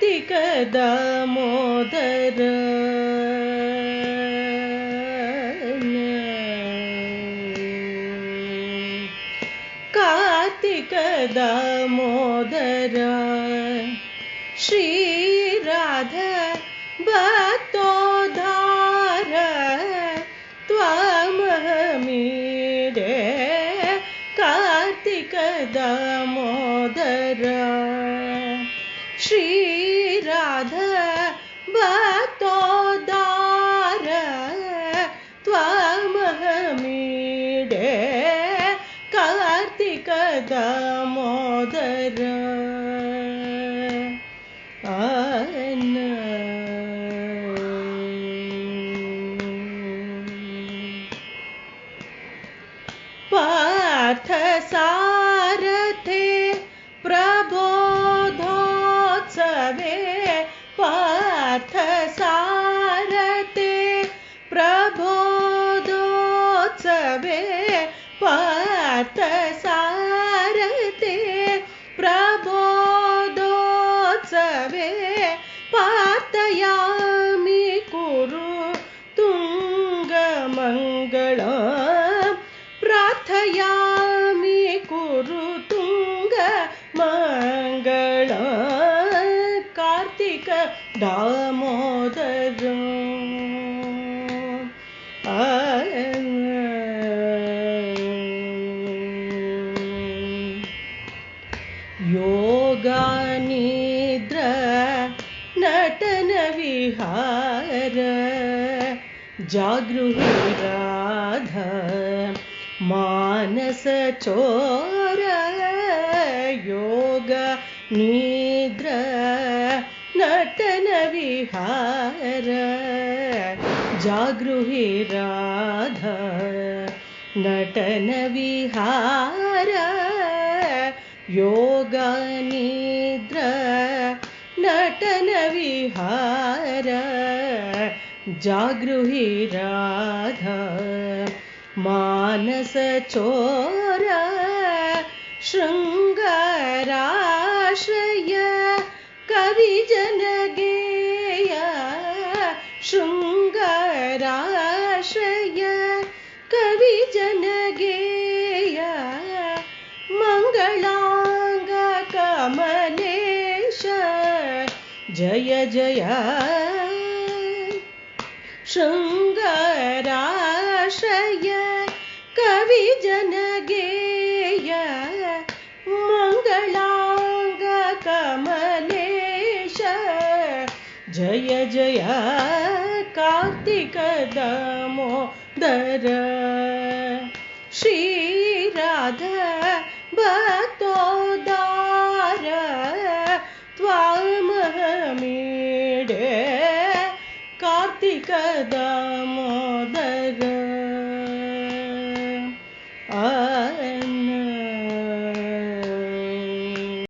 कार्तिक दामोदर। कार्तिक दामोदर श्रीराध भक्तोद्धार त्वमहमीडे कार्तिक दामोदर। श्रीराध दामोदर आन। पार्थ सारथे प्रबोधोत्सवे पार्थ सारथे प्रबोधोत्सवे पार्थ पातयामि कुरु तुङ्गमङ्गल प्रार्थयामि कुरु तुङ्गमङ्गल कार्तिक दामोदर योगानिद्र नटनविहार जागृहिराध मानसचोर योग निद्र नटनविहार जागृहिराध नटनविहार योगनिद्र नटनविहार जागृहिराध मानसचोर शृङ्गाराश्रय। कविजनगेय शृङ्गाराश्रय। कविजनगेय जय जय। शृङ्गाराश्रय कविजनगेय मङ्गलाङ्ग कमलेश जय जय कार्तिक दामोदर श्रीराध त्वामहमीडे कार्तिक दामोदर